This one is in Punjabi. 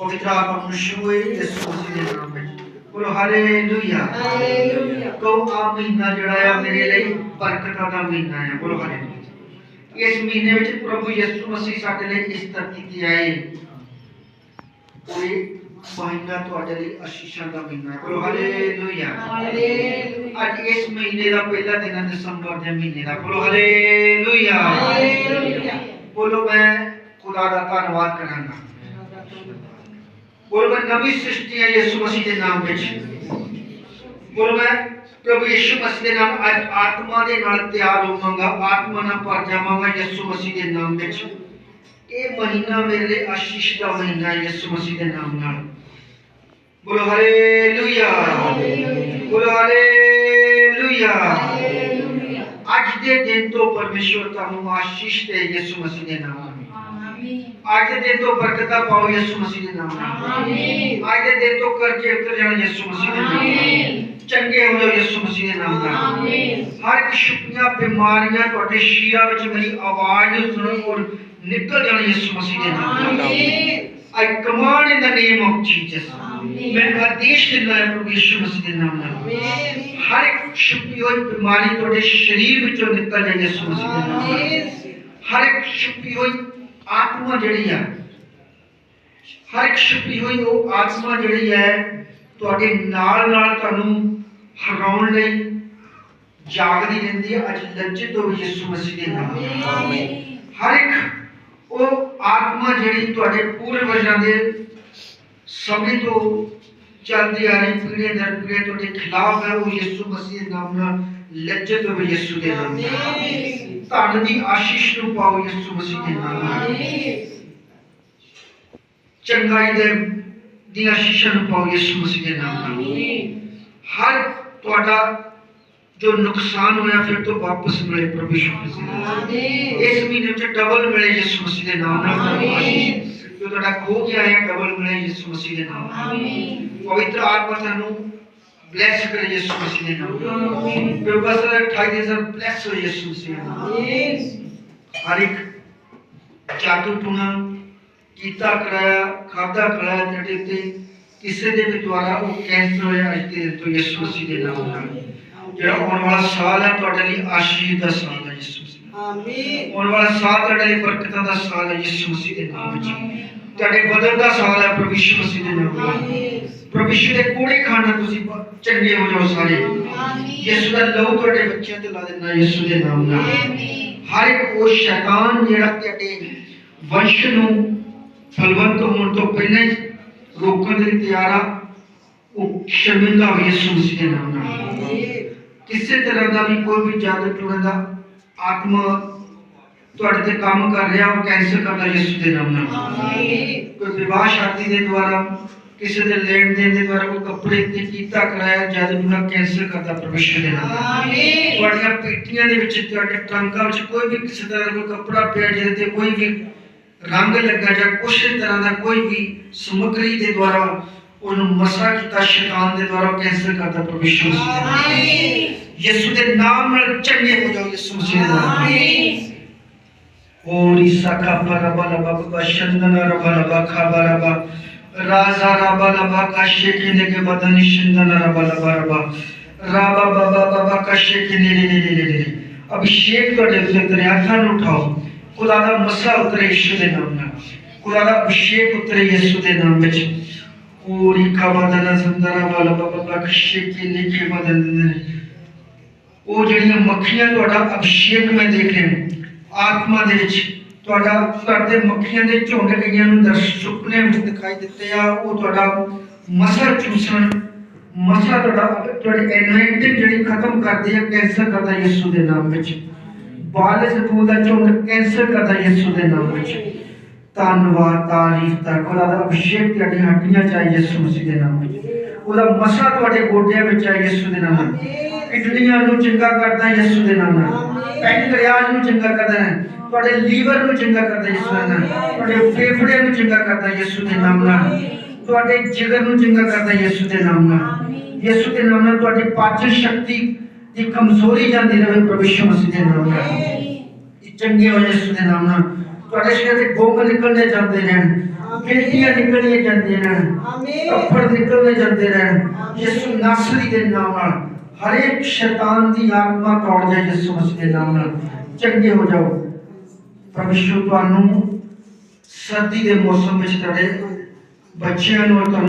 ਪਵਿੱਤਰ ਆਤਮਾ ਨੂੰ ਸ਼ੂਏ ਯਿਸੂ ਮਸੀਹ ਦੇ ਨਾਮ ਵਿੱਚ ਬੋਲੋ ਹਾਲੇਲੂਇਆ ਹਾਲੇਲੂਇਆ ਤੋ ਆ ਮਹੀਨਾ ਜਿਹੜਾ ਆ ਮੇਰੇ ਲਈ ਬਰਕਤਾਂ ਦਾ ਮਹੀਨਾ ਹੈ ਬੋਲੋ ਹਾਲੇਲੂਇਆ ਇਸ ਮਹੀਨੇ ਵਿੱਚ ਪ੍ਰਭੂ ਯਿਸੂ ਮਸੀਹ ਸਾਡੇ ਲਈ ਇਸ ਧਰਤੀ ਤੇ ਆਏ ਕੋਈ ਮਹੀਨਾ ਤੁਹਾਡੇ ਲਈ ਅਸ਼ੀਸ਼ਾਂ ਦਾ ਮਹੀਨਾ ਹੈ ਬੋਲੋ ਹਾਲੇਲੂਇਆ ਹਾਲੇਲੂਇਆ ਅੱਜ ਇਸ ਮਹੀਨੇ ਦਾ ਪਹਿਲਾ ਦਿਨ ਹੈ ਦਸੰਬਰ ਦੇ ਮਹੀਨੇ ਦਾ ਬੋਲੋ ਹਾਲੇਲੂਇਆ ਹਾਲੇਲੂਇਆ ਬੋਲੋ ਮੈਂ ਖੁਦਾ ਦਾ ਧੰਨਵਾਦ ਕਰਾਂਗਾ ਮੈਂ ਨਵੀਂ ਸ੍ਰਿਸ਼ਟੀ ਹੈ ਯਿਸੂ ਮਸੀਹ ਦੇ ਨਾਮ ਵਿੱਚ ਮੈਂ ਪ੍ਰਭੂ ਯਿਸੂ ਮਸੀਹ ਦੇ ਨਾਮ ਅੱਜ ਆਤਮਾ ਦੇ ਨਾਲ ਤਿਆਰ ਹੋਵਾਂਗਾ ਆਤਮਾ ਨਾਲ ਭਰ ਜਾਵਾਂਗਾ ਯਿਸੂ ਮਸੀਹ ਦੇ ਨਾਮ ਵਿੱਚ ਇਹ ਮਹੀਨਾ ਮੇਰੇ ਲਈ ਆਸ਼ੀਸ਼ ਦਾ ਮਹੀਨਾ ਹੈ ਯਿਸੂ ਮਸੀਹ ਦੇ ਨਾਮ ਨਾਲ ਬੋਲੋ ਹਾਲੇਲੂਇਆ ਬੋਲੋ ਹਾਲੇਲੂਇਆ ਅੱਜ ਦੇ ਦਿਨ ਤੋਂ ਪਰਮੇਸ਼ਵਰ ਤੁਹਾਨੂੰ ਆਸ਼ੀਸ਼ ਦੇ ਯਿਸੂ ਮਸੀਹ ਦੇ ਨਾਮ ਨਾਲ ਆਮੀਨ ਅੱਜ ਦੇ ਦਿਨ ਤੋਂ ਬਰਕਤਾਂ ਪਾਓ ਯਿਸੂ ਮਸੀਹ ਦੇ ਨਾਮ ਨਾਲ ਆਮੀਨ ਅੱਜ ਦੇ ਦਿਨ ਤੋਂ ਕਰਜ਼ੇ ਉਤਰ ਜਾਣ ਯਿਸੂ ਮਸੀਹ ਦੇ ਨਾਮ ਨਾਲ ਆਮੀਨ ਚੰਗੇ ਹੋ ਜਾਓ ਯਿਸੂ ਮਸੀਹ ਦੇ ਨਾਮ ਨਾਲ ਆਮੀਨ ਹਰ ਇੱਕ ਸ਼ੁਕਰੀਆ ਬਿਮਾਰੀਆਂ ਤੁਹਾਡੇ ਸ਼ੀਰਾ ਵਿੱਚ ਮੇਰੀ ਆਵਾਜ਼ ਨੂੰ ਸੁਣੋ ਔਰ ਨਿਕਲ ਜਾਣ ਯਿਸੂ ਮਸੀਹ ਦੇ ਨਾਮ ਨਾਲ ਆਮੀਨ I command in the name of Jesus. ਆਮੀਨ। ਮੈਂ ਆਦੇਸ਼ ਦਿੰਦਾ ਹਾਂ ਪ੍ਰਭੂ ਯਿਸੂ ਮਸੀਹ ਦੇ ਨਾਮ ਨਾਲ ਆਮੀਨ ਹਰ ਇੱਕ ਛੁਪੀ ਹੋਈ ਬਿਮਾਰੀ ਤੁਹਾਡੇ ਸਰੀਰ ਵਿੱਚੋਂ ਨਿਕਲ ਜਾਏ ਯਿਸੂ ਮਸੀਹ ਦੇ ਨਾਮ ਨਾਲ ਆਮੀਨ ਹਰ ਇੱਕ ਛੁਪੀ ਹੋਈ ਆਤਮਾ ਜਿਹੜੀ ਆ ਹਰ ਇੱਕ ਛੁਪੀ ਹੋਈ ਉਹ ਆਤਮਾ ਜਿਹੜੀ ਹੈ ਤੁਹਾਡੇ ਨਾਲ ਨਾਲ ਤੁਹਾਨੂੰ ਹਰਾਉਣ ਲਈ ਜਾਗਦੀ ਰਹਿੰਦੀ ਹੈ ਅੱਜ ਲੱਜਤ ਹੋ ਯਿਸੂ ਮਸੀਹ ਦੇ ਨਾਮ ਆਮੀਨ ਹਰ ਇੱਕ ਉਹ ਆਤਮਾ ਜਿਹੜੀ ਤੁਹਾਡੇ ਪੂਰਵਜਾਂ ਦੇ ਸਮੇਂ ਤੋਂ ਚੱਲਦੀ ਆ ਰਹੀ ਪੀੜ੍ਹੀ ਦਰ ਪੀੜ੍ਹੀ ਤੁਹਾਡੇ ਖਿਲਾਫ ਹੈ ਉਹ ਯਿਸੂ ਮਸੀਹ ਦੇ ਨਾਮ ਨਾਲ ਲੱਜਤ ਹੋਵੇ ਯਿਸੂ ਦੇ ਨਾਮ ਆਮੀਨ ਧਨ ਦੀ ਆਸ਼ੀਸ਼ ਨੂੰ ਪਾਓ ਯਿਸੂ ਮਸੀਹ ਦੇ ਨਾਮ ਨਾਲ ਆਮੀਨ ਚੰਗਾਈ ਦੇ ਦੀ ਆਸ਼ੀਸ਼ਾਂ ਨੂੰ ਪਾਓ ਯਿਸੂ ਮਸੀਹ ਦੇ ਨਾਮ ਨਾਲ ਆਮੀਨ ਹਰ ਤੁਹਾਡਾ ਜੋ ਨੁਕਸਾਨ ਹੋਇਆ ਫਿਰ ਤੋਂ ਵਾਪਸ ਮਿਲੇ ਪ੍ਰਭੂ ਯਿਸੂ ਮਸੀਹ ਦੇ ਨਾਮ ਨਾਲ। ਆਮੀਨ ਇਸ ਮਹੀਨੇ ਵਿੱਚ ਡਬਲ ਮਿਲੇ ਯਿਸੂ ਮਸੀਹ ਦੇ ਨਾਮ ਨਾਲ ਤੁਹਾਨੂੰ ਆਸ਼ੀਸ਼ ਜੋ ਤੁਹਾਡਾ ਖੋ ਗਿਆ ਹੈ ਡਬਲ ਮਿਲੇ ਯਿਸੂ ਮਸੀਹ ਦੇ ਨਾਮ ਨਾਲ ਆਮੀਨ ਪਵਿੱਤਰ ਆਤਮਾ ਤੁਹਾਨੂੰ ਬਲੈਸ ਕਰੇ ਯਿਸੂ ਮਸੀਹ ਦੇ ਨਾਮ ਆਮੀਨ ਬੇਬਸਰ 28 ਦਿਨ ਸਰ ਬਲੈਸ ਹੋ ਯਿਸੂ ਮਸੀਹ ਦੇ ਨਾਮ ਆਮੀਨ ਹਰ ਇੱਕ ਜਾਦੂ ਟੂਣਾ ਕੀਤਾ ਕਰਾਇਆ ਖਾਦਾ ਕਰਾਇਆ ਤੁਹਾਡੇ ਤੇ ਕਿਸੇ ਦੇ ਵੀ ਦੁਆਰਾ ਉਹ ਕੈਂਸਰ ਹੋਇਆ ਅੱਜ ਦੇ ਦਿਨ ਤੋਂ ਯਿਸੂ ਮਸੀਹ ਦੇ ਨਾਮ ਨਾਲ ਜਿਹੜਾ ਆਉਣ ਵਾਲਾ ਸਾਲ ਹੈ ਤੁਹਾਡੇ ਲਈ ਆਸ਼ੀਰਵਾਦ ਦਾ ਸਾਲ ਹੈ ਯਿਸੂ ਮਸੀਹ ਦਾ। ਆਮੀਨ ਆਉਣ ਵਾਲਾ ਸਾਲ ਤੁਹਾਡੇ ਲਈ ਬਰਕਤਾਂ ਦਾ ਸਾਲ ਹੈ ਯਿਸੂ ਮਸੀਹ ਦੇ ਨਾਮ ਵਿੱਚ ਤੁਹਾਡੇ ਬਦਲ ਦਾ ਸਾਲ ਹੈ ਪ੍ਰਭੂ ਯਿਸੂ ਮਸੀਹ ਦੇ ਨਾਮ ਨਾਲ। ਆਮੀਨ ਪ੍ਰਭੂ ਯਿਸੂ ਦੇ ਕੋੜੇ ਖਾਣਾ ਤੁਸੀਂ ਬ- ਚੰਗੇ ਹੋ ਜਾਓ ਸਾਰੇ। ਯਿਸੂ ਦਾ ਲਹੂ ਤੁਹਾਡੇ ਬੱਚਿਆਂ ਤੇ ਲਾ ਦੇਣਾ ਯਿਸੂ ਦੇ ਨਾਮ ਨਾਲ। ਆਮੀਨ ਹਰ ਇੱਕ ਉਹ ਸ਼ੈਤਾਨ ਜਿਹੜਾ ਤੁਹਾਡੇ ਵੰਸ਼ ਨੂੰ ਫਲਵੰਤ ਹੋਣ ਤੋਂ ਪਹਿਲਾਂ ਹੀ ਰੋਕਣ ਲਈ ਤਿਆਰ ਆ ਉਹ ਸ਼ਰਮਿੰਦਾ ਹੋਵੇ ਯਿਸੂ ਮਸੀਹ ਦੇ ਨਾਮ ਨਾਲ। ਆਮੀਨ ਕਿਸੇ ਤਰ੍ਹਾਂ ਦਾ ਵੀ ਕੋਈ ਵੀ ਜਾਦੂ ਟੂਣਾ ਦਾ ਆਤਮਾ ਤੁਹਾਡੇ ਤੇ ਕੰਮ ਕਰ ਰਿਹਾ ਉਹ ਕੈਂਸਲ ਕਰਦਾ ਯਿਸੂ ਦੇ ਨਾਮ ਨਾਲ। ਆਮੀਨ ਕੋਈ ਵਿਵਾਹ ਸ਼ਾਦੀ ਦੇ ਦੁਆਰਾ ਕਿਸੇ ਦੇ ਲੈਣ ਦੇਣ ਦੇ ਦੁਆਰਾ ਕੋਈ ਕੱਪੜੇ ਤੇ ਕੀਤਾ ਕਰਾਇਆ ਜਾਦੂ ਟੂਣਾ ਕੈਂਸਲ ਕਰਦਾ ਪਰਮੇਸ਼ਰ ਦੇ ਨਾਮ ਆਮੀਨ ਤੁਹਾਡੀਆਂ ਪੇਟੀਆਂ ਦੇ ਵਿੱਚ ਤੁਹਾਡੇ ਟਰੰਕਾਂ ਵਿੱਚ ਕੋਈ ਵੀ ਕਿਸੇ ਤਰ੍ਹਾਂ ਦਾ ਕੋਈ ਕੱਪੜਾ ਪਿਆ ਜਿਹਦੇ ਤੇ ਕੋਈ ਵੀ ਰੰਗ ਲੱਗਾ ਜਾਂ ਕੁਛ ਤਰ੍ਹਾਂ ਦਾ ਕੋਈ ਵੀ ਸਮੱਗਰੀ ਦੇ ਦੁਆਰਾ ਉਹਨੂੰ ਮਸਾ ਕੀਤਾ ਸ਼ੈਤਾਨ ਦੇ ਦੁਆਰਾ ਕੈਂਸਲ ਕਰਦਾ ਪਰਮੇਸ਼ਰ। ਆਮੀਨ ਯਿਸੂ ਦੇ ਨਾਮ ਨਾਲ ਚੰਗੇ ਹੋ ਜਾਓ ਯਿਸੂ ਮਸੀਹ ਦੇ ਨਾਮ ਆਮੀਨ Raza rabalaba kaşşekine बाबा işinden arabalaba araba. Raba baba baba kaşşekine lili अभिषेक का तेरे हाथ आसान उठाओ खुदा का मसा उतरे यीशु के नाम में खुदा का अभिषेक उतरे यीशु के नाम में का कवदन संदरा वाला बाबा का के लिए के वदन ओ जड़ी मक्खियाँ तो अभिषेक में देख रहे हैं ਆਤਮਾ ਦੇ ਵਿੱਚ ਤੁਹਾਡਾ ਤੁਹਾਡੇ ਮੱਖੀਆਂ ਦੇ ਝੁੰਡ ਕਈਆਂ ਨੂੰ ਦਰਸ਼ ਸੁਪਨੇ ਵਿੱਚ ਦਿਖਾਈ ਦਿੱਤੇ ਆ, ਉਹ ਤੁਹਾਡਾ ਮਸਾ ਚੂਸਣ, ਮਸਾ ਤੁਹਾਡਾ ਤੁਹਾਡੀ ਐਨਵਾਇਰਨਮੈਂਟ ਜਿਹੜੀ ਖਤਮ ਕਰਦੀ ਹੈ ਕੈਂਸਰ ਕਰਦਾ ਯਿਸੂ ਦੇ ਨਾਮ ਵਿੱਚ। ਬਾਲਸ ਤੂੰ ਦਾ ਝੁੰਡ ਕੈਂਸਰ ਕਰਦਾ ਯਿਸੂ ਦੇ ਨਾਮ ਵਿੱਚ। ਧੰਨਵਾਦ, ਤਾਰੀਫ ਤਾ ਖੁਦਾ ਅਭਿਸ਼ੇਕ ਤੁਹਾਡੀ ਹੱਡੀਆਂ ਚ ਆਏ ਯਿਸੂ ਮਸੀਹ ਦੇ ਨਾਮ ਵਿੱਚ। ਉਹਦਾ ਮਸਾ ਤੁਹਾਡੇ ਗੋਡਿਆਂ ਵਿੱਚ ਆਏ ਯਿਸੂ ਦੇ ਨਾਮ ਨਾਲ ਕਿਡਨੀਆਂ ਨੂੰ ਚੰਗਾ ਕਰਦਾ ਯਿਸੂ ਦੇ ਨਾਮ ਨਾਲ ਪੈਨਕ੍ਰੀਆਸ ਨੂੰ ਚੰਗਾ ਕਰਦਾ ਹੈ ਤੁਹਾਡੇ ਲੀਵਰ ਨੂੰ ਚੰਗਾ ਕਰਦਾ ਯਿਸੂ ਦੇ ਨਾਮ ਨਾਲ ਤੁਹਾਡੇ ਫੇਫੜੇ ਨੂੰ ਚੰਗਾ ਕਰਦਾ ਯਿਸੂ ਦੇ ਨਾਮ ਨਾਲ ਤੁਹਾਡੇ ਜਿਗਰ ਨੂੰ ਚੰਗਾ ਕਰਦਾ ਯਿਸੂ ਦੇ ਨਾਮ ਨਾਲ ਯਿਸੂ ਦੇ ਨਾਮ ਨਾਲ ਤੁਹਾਡੀ ਪਾਚਨ ਸ਼ਕਤੀ ਦੀ ਕਮਜ਼ੋਰੀ ਜਾਂਦੀ ਰਹੇ ਪ੍ਰਭੂ ਯਿਸੂ ਮਸੀਹ ਦੇ ਨਾਮ ਨਾਲ ਇਹ ਚੰਗੇ ਹੋ ਯਿਸੂ ਦੇ ਨਾਮ ਨਾਲ ਤੁਹਾਡੇ ਸ਼ਰੀਰ ਦੇ ਗੋਂਗ ਨਿਕਲਣੇ ਜਾਂਦੇ ਰਹਿਣ ਗਿਲਟੀਆਂ ਨਿਕਲੀਆਂ ਜਾਂਦੀਆਂ ਰਹਿਣ ਆਮੀਨ ਕੱਪੜ ਨਿਕਲਣੇ ਜਾਂਦੇ ਰਹਿਣ ਯਿਸੂ ਨਾਸਰੀ ਦੇ ਨਾਮ ਨਾਲ ਹਰੇਕ ਸ਼ੈਤਾਨ ਦੀ ਆਤਮਾ ਤੋੜ ਜਾਏ ਯਿਸੂ ਮਸੀਹ ਦੇ ਨਾਮ ਨਾਲ ਚੰਗੇ ਹੋ ਜਾਓ ਪਰਮੇਸ਼ਰ ਤੁਹਾਨੂੰ ਸਰਦੀ ਦੇ ਮੌਸਮ ਵਿੱਚ ਤੁਹਾਡੇ ਬੱਚਿਆਂ ਨੂੰ ਔਰ ਤੁਹਾਨੂੰ